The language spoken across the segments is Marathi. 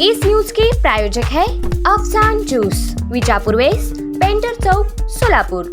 इस न्यूज के प्रायोजक है Afsan juice Vijapur west painter चौक सोलापुर।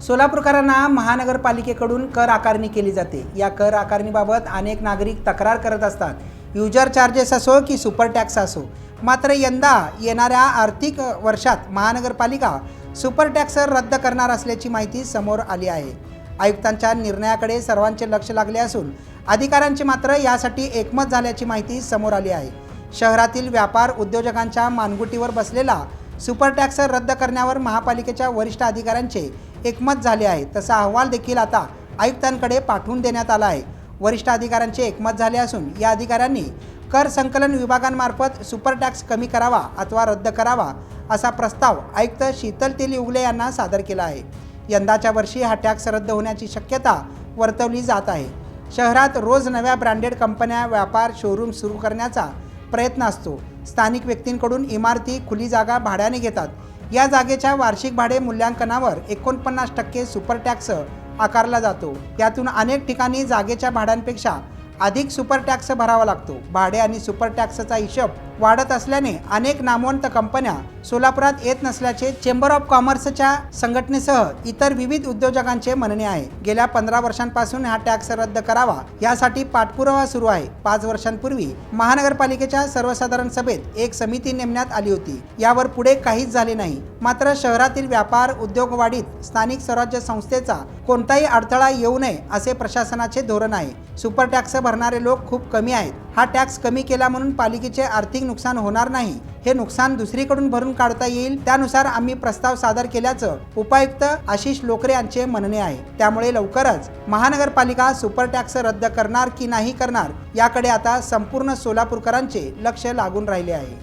सोलापूरकरांना महानगरपालिकेकडून कर आकारणी केली जाते. या कर आकारणीबाबत अनेक नागरिक तक्रार करत असतात. युजर चार्जेस असो की सुपर टॅक्स असो. मात्र यंदा येणाऱ्या आर्थिक वर्षात महानगरपालिका सुपर टॅक्स रद्द करणार असल्याची माहिती समोर आली आहे. आयुक्तांच्या निर्णयाकडे सर्वांचे लक्ष लागले असून अधिकाऱ्यांचे मात्र यासाठी एकमत झाल्याची माहिती समोर आली आहे. शहरातील व्यापार उद्योजकांच्या मानगुटीवर बसलेला सुपर टॅक्स रद्द करण्यावर महापालिकेच्या वरिष्ठ अधिकाऱ्यांचे एकमत झाले आहे. तसा अहवाल देखील आता आयुक्तांकडे पाठवून देण्यात आला आहे. वरिष्ठ अधिकाऱ्यांचे एकमत झाले असून या अधिकाऱ्यांनी कर संकलन विभागांमार्फत सुपर टॅक्स कमी करावा अथवा रद्द करावा असा प्रस्ताव आयुक्त शीतल तेलीउगले यांना सादर केला आहे. यंदाच्या वर्षी हा टॅक्स रद्द होण्याची शक्यता वर्तवली जात आहे. शहरात रोज नव्या ब्रँडेड कंपन्या व्यापार शोरूम सुरू करण्याचा प्रयत्न असतो. स्थानिक व्यक्तींकडून इमारती खुली जागा भाड्याने घेतात. या जागेच्या वार्षिक भाडे मूल्यांकनावर एकोणपन्नास टक्के सुपर टॅक्स आकारला जातो. त्यातून अनेक ठिकाणी जागेच्या भाड्यांपेक्षा अधिक सुपर टॅक्स भरावा लागतो. भाडे आणि सुपर टॅक्सचा हिशोब वाढत असल्याने अनेक नामवंत कंपन्या सोलापुरात येत नसल्याचे चेंबर ऑफ कॉमर्सच्या संघटनेसह इतर विविध उद्योजकांचे म्हणणे आहे. गेल्या पंधरा वर्षांपासून हा टॅक्स रद्द करावा यासाठी पाठपुरावा सुरू आहे. पाच वर्षांपूर्वी महानगरपालिकेच्या सर्वसाधारण सभेत एक समिती नेमण्यात आली होती. यावर पुढे काहीच झाले नाही. मात्र शहरातील व्यापार उद्योग वाढीत स्थानिक स्वराज्य संस्थेचा कोणताही अडथळा येऊ नये असे प्रशासनाचे धोरण आहे. सुपर टॅक्स भरणारे लोक खूप कमी आहेत. हा टॅक्स कमी केला म्हणून पालिकेचे आर्थिक नुकसान होणार नाही. हे नुकसान दुसरीकडून भरून काढता येईल. त्यानुसार आम्ही प्रस्ताव सादर केल्याचं उपायुक्त आशिष लोकरे यांचे म्हणणे आहे. त्यामुळे लवकरच महानगरपालिका सुपर टॅक्स रद्द करणार की नाही करणार याकडे आता संपूर्ण सोलापूरकरांचे लक्ष लागून राहिले आहे.